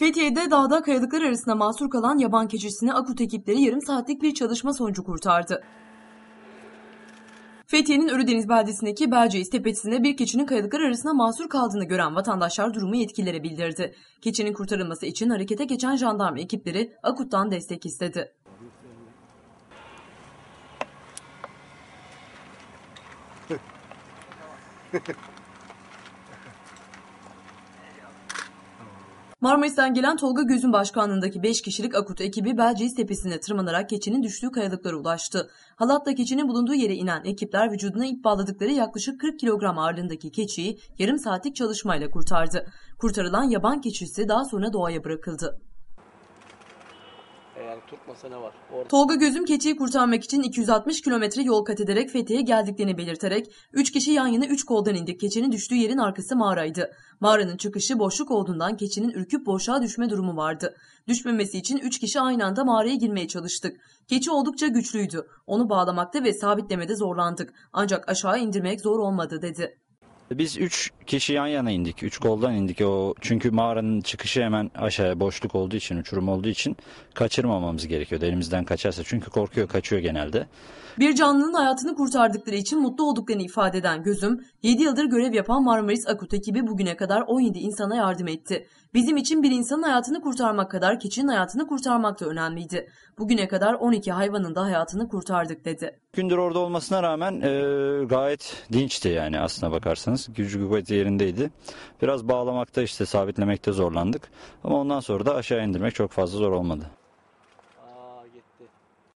Fethiye'de dağda kayalıklar arasında mahsur kalan yaban keçisini Akut ekipleri yarım saatlik bir çalışma sonucu kurtardı. Fethiye'nin Ölüdeniz beldesindeki Belceğiz tepesinde bir keçinin kayalıklar arasında mahsur kaldığını gören vatandaşlar durumu yetkililere bildirdi. Keçinin kurtarılması için harekete geçen jandarma ekipleri Akut'tan destek istedi. Marmaris'ten gelen Tolga Gözün başkanlığındaki 5 kişilik Akut ekibi Belceğiz tepesine tırmanarak keçinin düştüğü kayalıklara ulaştı. Halatla keçinin bulunduğu yere inen ekipler vücuduna ip bağladıkları yaklaşık 40 kilogram ağırlığındaki keçiyi yarım saatlik çalışmayla kurtardı. Kurtarılan yaban keçisi daha sonra doğaya bırakıldı. Eğer tutmasa ne var? Orada Tolga Gözüm keçiyi kurtarmak için 260 kilometre yol kat ederek Fethiye'ye geldiklerini belirterek 3 kişi yan yana 3 koldan indik. Keçinin düştüğü yerin arkası mağaraydı. Mağaranın çıkışı boşluk olduğundan keçinin ürküp boşluğa düşme durumu vardı. Düşmemesi için 3 kişi aynı anda mağaraya girmeye çalıştık. Keçi oldukça güçlüydü. Onu bağlamakta ve sabitlemede zorlandık. Ancak aşağı indirmek zor olmadı dedi. Biz üç kişi yan yana indik. Üç koldan indik. O çünkü mağaranın çıkışı hemen aşağıya boşluk olduğu için, uçurum olduğu için kaçırmamamız gerekiyordu. Elimizden kaçarsa çünkü korkuyor, kaçıyor genelde. Bir canlının hayatını kurtardıkları için mutlu olduklarını ifade eden Gözüm, 7 yıldır görev yapan Marmaris Akut ekibi bugüne kadar 17 insana yardım etti. Bizim için bir insanın hayatını kurtarmak kadar keçinin hayatını kurtarmak da önemliydi. Bugüne kadar 12 hayvanın da hayatını kurtardık dedi. Gündür orada olmasına rağmen e, gayet dinçti yani aslına bakarsanız. Gücü kuvveti yerindeydi. Biraz bağlamakta işte sabitlemekte zorlandık. Ama ondan sonra da aşağı indirmek çok fazla zor olmadı.